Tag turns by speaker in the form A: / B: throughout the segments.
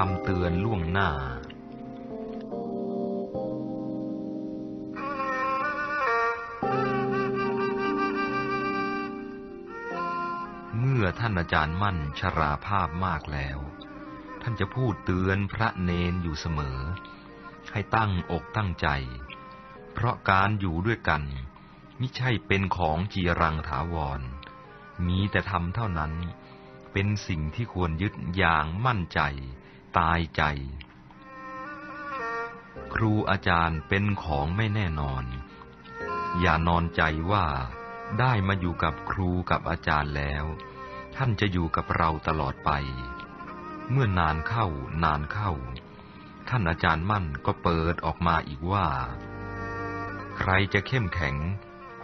A: คำเตือนล่วงหน้า เมื่อท่านอาจารย์มั่นชราภาพมากแล้ว ท่านจะพูดเตือนพระเนนอยู่เสมอ ให้ตั้งอกตั้งใจ เพราะการอยู่ด้วยกันมิใช่เป็นของจีรังถาวร มีแต่ทำเท่านั้นเป็นสิ่งที่ควรยึดอย่างมั่นใจ ตายใจ ครูอาจารย์เป็นของไม่แน่นอน อย่านอนใจว่าได้มาอยู่กับครูกับอาจารย์แล้ว ท่านจะอยู่กับเราตลอดไป เมื่อนานเข้านานเข้า ท่านอาจารย์มั่นก็เปิดออกมาอีกว่า ใครจะเข้มแข็ง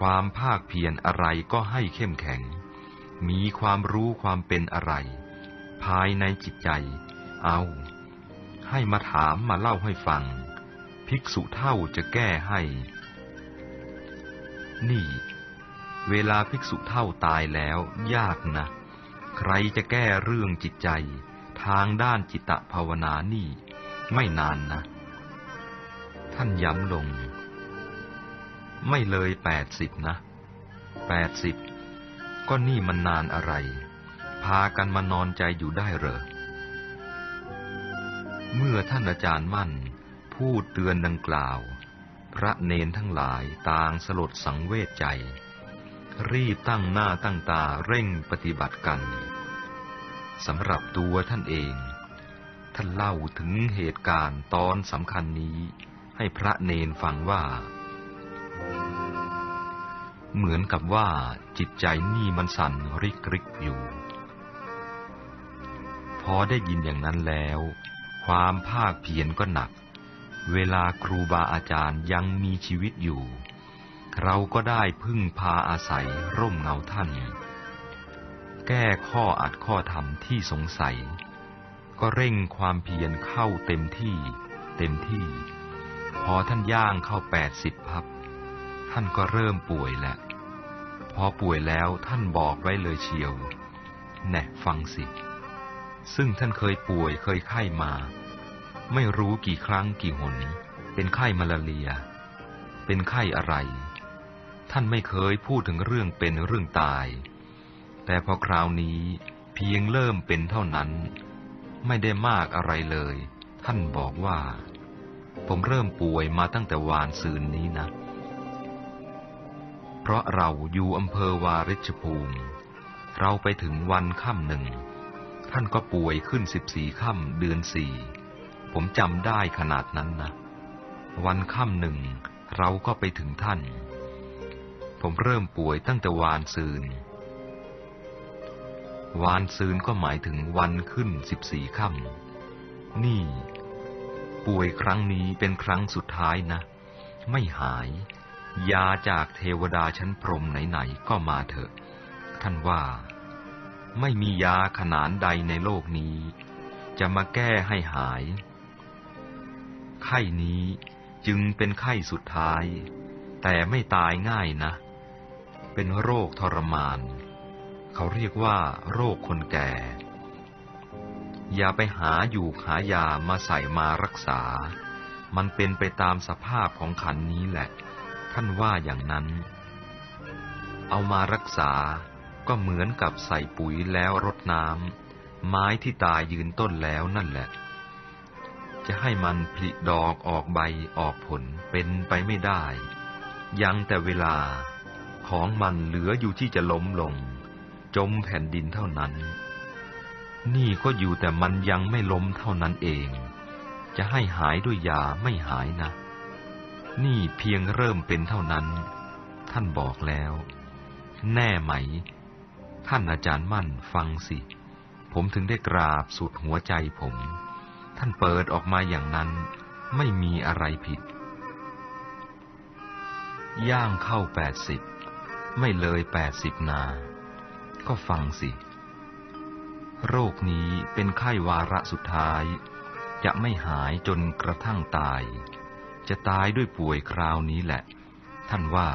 A: ความภาคเพียรอะไรก็ให้เข้มแข็ง มีความรู้ความเป็นอะไร ภายในจิตใจ เอา ให้มาถามมาเล่าให้ฟัง ภิกษุเท่าจะแก้ให้ นี่ เวลาภิกษุเท่าตายแล้ว ยากนะ ใครจะแก้เรื่องจิตใจ ทางด้านจิตตภาวนานี่ ไม่นานนะ ท่านย้ำลง ไม่เลยแปดสิบนะแปดสิบก็นี่มันนานอะไร พากันมานอนใจอยู่ได้เหรอ เมื่อท่านอาจารย์มั่น พูดเตือนดังกล่าว พระเนนทั้งหลายต่างสลดสังเวชใจ รีบตั้งหน้าตั้งตาเร่งปฏิบัติกันสำหรับตัวท่านเอง ท่านเล่าถึงเหตุการณ์ตอนสำคัญนี้ ให้พระเนนฟังว่า เหมือนกับว่าจิตใจนี่มันสั่นริกริกอยู่ พอได้ยินอย่างนั้นแล้ว ความภาคเพียรก็หนัก เวลาครูบาอาจารย์ยังมีชีวิตอยู่ เราก็ได้พึ่งพาอาศัยร่มเงาท่าน แก้ข้ออัดข้อธรรมที่สงสัย ก็เร่งความเพียรเข้าเต็มที่ เต็มที่ พอท่านย่างเข้าแปดสิบพับ ท่านก็เริ่มป่วยแหละพอป่วยแล้วท่านบอกไว้เลยเชียว แน่ฟังสิ ซึ่งท่านเคยป่วยเคยไข้มา ไม่รู้กี่ครั้งกี่หน เป็นไข้มาลาเรีย เป็นไข้อะไร ท่านไม่เคยพูดถึงเรื่องเป็นเรื่องตาย แต่พอคราวนี้เพียงเริ่มเป็นเท่านั้น ไม่ได้มากอะไรเลย ท่านบอกว่า ผมเริ่มป่วยมาตั้งแต่วานซืนนี้นะ เพราะเราอยู่อำเภอวาริชภูมิ เราไปถึงวันค่ำหนึ่ง ท่านก็ป่วยขึ้นสิบสี่ค่ำเดือนสี่ผมจำได้ขนาดนั้นนะ วันค่ำหนึ่งเราก็ไปถึงท่าน ผมเริ่มป่วยตั้งแต่วานซืน วานซืนก็หมายถึงวันขึ้นสิบสี่ค่ำนี่ ป่วยครั้งนี้เป็นครั้งสุดท้ายนะ ไม่หาย ยาจากเทวดาชั้นพรมไหนๆก็มาเถอะ ท่านว่า ไม่มียาขนานใดในโลกนี้ จะมาแก้ให้หาย ไข้นี้จึงเป็นไข้สุดท้าย แต่ไม่ตายง่ายนะ เป็นโรคทรมาน เขาเรียกว่า โรคคนแก่ อย่าไปหาอยู่หายามาใส่มารักษา มันเป็นไปตามสภาพของขันนี้แหละ ท่านว่าอย่างนั้น เอามารักษา ก็เหมือนกับใส่ปุ๋ยแล้วรดน้ำไม้ที่ตายยืนต้นแล้วนั่นแหละ จะให้มันผลิดอกออกใบออกผลเป็นไปไม่ได้ ยังแต่เวลาของมันเหลืออยู่ที่จะล้มลง จมแผ่นดินเท่านั้น นี่ก็อยู่แต่มันยังไม่ล้มเท่านั้นเอง จะให้หายด้วยยาไม่หายนะ นี่เพียงเริ่มเป็นเท่านั้น ท่านบอกแล้ว แน่ไหม ท่านอาจารย์มั่นฟังสิ ผมถึงได้กราบสุดหัวใจผม ท่านเปิดออกมาอย่างนั้นไม่มีอะไรผิด ย่างเข้าแปดสิบไม่เลยแปดสิบนา ก็ฟังสิ โรคนี้เป็นไข้วาระสุดท้าย จะไม่หายจนกระทั่งตาย จะตายด้วยป่วยคราวนี้แหละ ท่านว่า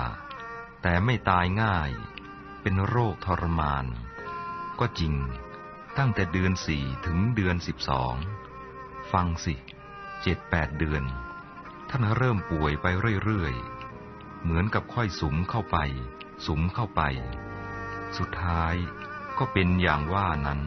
A: แต่ไม่ตายง่าย เป็นโรคทรมาน ก็จริง ตั้งแต่เดือนสี่ถึงเดือนสิบสอง ฟังสิเจ็ดแปดเดือน ท่านเริ่มป่วยไปเรื่อยๆ เหมือนกับค่อยสุมเข้าไป สุมเข้าไป สุดท้ายก็เป็นอย่างว่านั้น